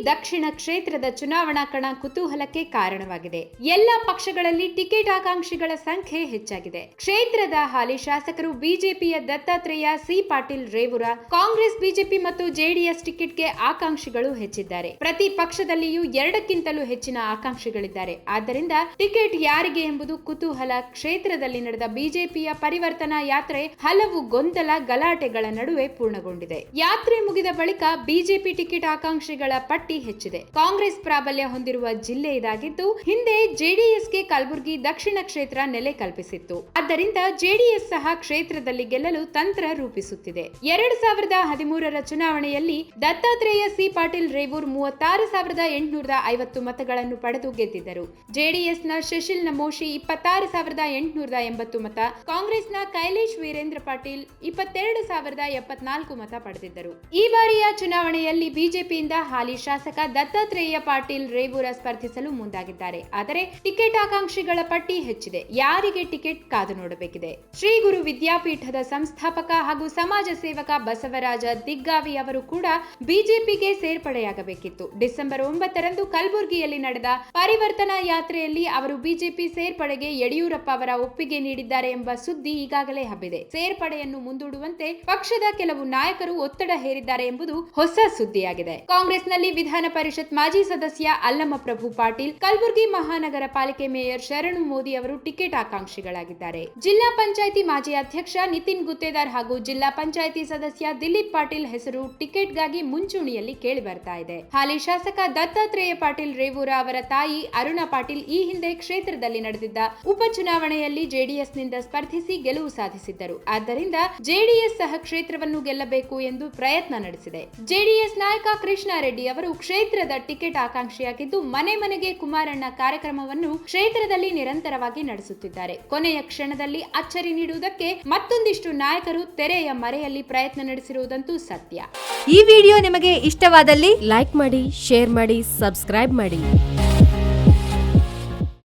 ದಕ್ಷಿಣ ಕ್ಷೇತ್ರದ ಚುನಾವಣಾ ಕಣ ಕುತೂಹಲಕ್ಕೆ ಕಾರಣವಾಗಿದೆ. ಎಲ್ಲ ಪಕ್ಷಗಳಲ್ಲಿ ಟಿಕೆಟ್ ಆಕಾಂಕ್ಷಿಗಳ ಸಂಖ್ಯೆ ಹೆಚ್ಚಾಗಿದೆ. ಕ್ಷೇತ್ರದ ಹಾಲಿ ಶಾಸಕರು ಬಿಜೆಪಿಯ ದತ್ತಾತ್ರೇಯ ಸಿ ಪಾಟೀಲ್ ರೇವುರ, ಕಾಂಗ್ರೆಸ್ ಬಿಜೆಪಿ ಮತ್ತು ಜೆಡಿಎಸ್ ಟಿಕೆಟ್ಗೆ ಆಕಾಂಕ್ಷಿಗಳು ಹೆಚ್ಚಿದ್ದಾರೆ. ಪ್ರತಿ ಪಕ್ಷದಲ್ಲಿಯೂ ಎರಡಕ್ಕಿಂತಲೂ ಹೆಚ್ಚಿನ ಆಕಾಂಕ್ಷಿಗಳಿದ್ದಾರೆ. ಆದ್ದರಿಂದ ಟಿಕೆಟ್ ಯಾರಿಗೆ ಎಂಬುದು ಕುತೂಹಲ. ಕ್ಷೇತ್ರದಲ್ಲಿ ನಡೆದ ಬಿಜೆಪಿಯ ಪರಿವರ್ತನಾ ಯಾತ್ರೆ ಹಲವು ಗೊಂದಲ ಗಲಾಟೆಗಳ ನಡುವೆ ಪೂರ್ಣಗೊಂಡಿದೆ. ಯಾತ್ರೆ ಮುಗಿದ ಬಳಿಕ ಬಿಜೆಪಿ ಟಿಕೆಟ್ ಆಕಾಂಕ್ಷಿಗಳ ಪಟ್ಟಿ ಹೆಚ್ಚಿದೆ. ಕಾಂಗ್ರೆಸ್ ಪ್ರಾಬಲ್ಯ ಹೊಂದಿರುವ ಜಿಲ್ಲೆ ಇದಾಗಿದ್ದು, ಹಿಂದೆ ಜೆಡಿಎಸ್ಗೆ ಕಲಬುರಗಿ ದಕ್ಷಿಣ ಕ್ಷೇತ್ರ ನೆಲೆ ಕಲ್ಪಿಸಿತ್ತು. ಆದ್ದರಿಂದ ಜೆಡಿಎಸ್ ಸಹ ಕ್ಷೇತ್ರದಲ್ಲಿ ಗೆಲ್ಲಲು ತಂತ್ರ ರೂಪಿಸುತ್ತಿದೆ. ಎರಡ್ ಸಾವಿರದ ಹದಿಮೂರರ ಚುನಾವಣೆಯಲ್ಲಿ ದತ್ತಾತ್ರೇಯ ಸಿ. ಪಾಟೀಲ್ ರೇವೂರ್ ಮೂವತ್ತಾರು ಸಾವಿರದ ಎಂಟುನೂರ ಐವತ್ತು ಮತಗಳನ್ನು ಪಡೆದು ಗೆದ್ದಿದ್ದರು. ಜೆಡಿಎಸ್ನ ಶಶಿಲ್ ನಮೋಶಿ ಇಪ್ಪತ್ತಾರು ಸಾವಿರದ ಎಂಟುನೂರ ಎಂಬತ್ತು ಮತ, ಕಾಂಗ್ರೆಸ್ನ ಕೈಲೇಶ್ ವೀರೇಂದ್ರ ಪಾಟೀಲ್ ಇಪ್ಪತ್ತೆರಡು ಸಾವಿರದ ಎಪ್ಪತ್ನಾಲ್ಕು ಮತ ಪಡೆದಿದ್ದರು. ಈ ಬಾರಿಯ ಚುನಾವಣೆಯಲ್ಲಿ ಬಿಜೆಪಿಯಿಂದ ಹಾಲಿ ದತ್ತಾತ್ರೇಯ ಪಾಟೀಲ್ ರೇವೂರ ಸ್ಪರ್ಧಿಸಲು ಮುಂದಾಗಿದ್ದಾರೆ. ಆದರೆ ಟಿಕೆಟ್ ಆಕಾಂಕ್ಷಿಗಳ ಪಟ್ಟಿ ಹೆಚ್ಚಿದೆ. ಯಾರಿಗೆ ಟಿಕೆಟ್ ಕಾದು ನೋಡಬೇಕಿದೆ? ಶ್ರೀ ಗುರು ವಿದ್ಯಾಪೀಠದ ಸಂಸ್ಥಾಪಕ ಹಾಗೂ ಸಮಾಜ ಸೇವಕ ಬಸವರಾಜ ದಿಗ್ಗಾವಿ ಅವರು ಕೂಡ ಬಿಜೆಪಿಗೆ ಸೇರ್ಪಡೆಯಾಗಬೇಕಿತ್ತು. ಡಿಸೆಂಬರ್ ಒಂಬತ್ತರಂದು ಕಲಬುರಗಿಯಲ್ಲಿ ನಡೆದ ಪರಿವರ್ತನಾ ಯಾತ್ರೆಯಲ್ಲಿ ಅವರು ಬಿಜೆಪಿ ಸೇರ್ಪಡೆಗೆ ಯಡಿಯೂರಪ್ಪ ಅವರ ಒಪ್ಪಿಗೆ ನೀಡಿದ್ದಾರೆ ಎಂಬ ಸುದ್ದಿ ಈಗಾಗಲೇ ಹಬ್ಬಿದೆ. ಸೇರ್ಪಡೆಯನ್ನು ಮುಂದೂಡುವಂತೆ ಪಕ್ಷದ ಕೆಲವು ನಾಯಕರು ಒತ್ತಡ ಹೇರಿದ್ದಾರೆ ಎಂಬುದು ಹೊಸ ಸುದ್ದಿಯಾಗಿದೆ. ಕಾಂಗ್ರೆಸ್ನಲ್ಲಿ ವಿಧಾನ ಪರಿಷತ್ ಮಾಜಿ ಸದಸ್ಯ ಅಲ್ಲಮ್ಮ ಪ್ರಭು ಪಾಟೀಲ್, ಕಲಬುರಗಿ ಮಹಾನಗರ ಪಾಲಿಕೆ ಮೇಯರ್ ಶರಣು ಮೋದಿ ಅವರು ಟಿಕೆಟ್ ಆಕಾಂಕ್ಷಿಗಳಾಗಿದ್ದಾರೆ. ಜಿಲ್ಲಾ ಪಂಚಾಯಿತಿ ಮಾಜಿ ಅಧ್ಯಕ್ಷ ನಿತಿನ್ ಗುತ್ತೇದಾರ್ ಹಾಗೂ ಜಿಲ್ಲಾ ಪಂಚಾಯಿತಿ ಸದಸ್ಯ ದಿಲೀಪ್ ಪಾಟೀಲ್ ಹೆಸರು ಟಿಕೆಟ್ಗಾಗಿ ಮುಂಚೂಣಿಯಲ್ಲಿ ಕೇಳಿ ಬರ್ತಾ ಇದೆ. ಹಾಲಿ ಶಾಸಕ ದತ್ತಾತ್ರೇಯ ಪಾಟೀಲ್ ರೇವೂರ ಅವರ ತಾಯಿ ಅರುಣಾ ಪಾಟೀಲ್ ಈ ಹಿಂದೆ ಕ್ಷೇತ್ರದಲ್ಲಿ ನಡೆದಿದ್ದ ಉಪಚುನಾವಣೆಯಲ್ಲಿ ಜೆಡಿಎಸ್ನಿಂದ ಸ್ಪರ್ಧಿಸಿ ಗೆಲುವು ಸಾಧಿಸಿದ್ದರು. ಆದ್ದರಿಂದ ಜೆಡಿಎಸ್ ಸಹ ಕ್ಷೇತ್ರವನ್ನು ಗೆಲ್ಲಬೇಕು ಎಂದು ಪ್ರಯತ್ನ ನಡೆಸಿದೆ. ಜೆಡಿಎಸ್ ನಾಯಕ ಕೃಷ್ಣಾರೆಡ್ಡಿ ಅವರು ಕ್ಷೇತ್ರದ ಟಿಕೆಟ್ ಆಕಾಂಕ್ಷಿಯಾಗಿದ್ದು ಮನೆ ಮನೆಗೆ ಕುಮಾರಣ್ಣ ಕಾರ್ಯಕ್ರಮವನ್ನು ಕ್ಷೇತ್ರದಲ್ಲಿ ನಿರಂತರವಾಗಿ ನಡೆಸುತ್ತಿದ್ದಾರೆ. ಕೊನೆಯ ಕ್ಷಣದಲ್ಲಿ ಅಚ್ಚರಿ ನೀಡುವುದಕ್ಕೆ ಮತ್ತೊಂದಿಷ್ಟು ನಾಯಕರು ತೆರೆಯ ಮರೆಯಲ್ಲಿ ಪ್ರಯತ್ನ ನಡೆಸಿರುವುದಂತೂ ಸತ್ಯ. ಈ ವಿಡಿಯೋ ನಿಮಗೆ ಇಷ್ಟವಾದಲ್ಲಿ ಲೈಕ್ ಮಾಡಿ, ಶೇರ್ ಮಾಡಿ, ಸಬ್ಸ್ಕ್ರೈಬ್ ಮಾಡಿ.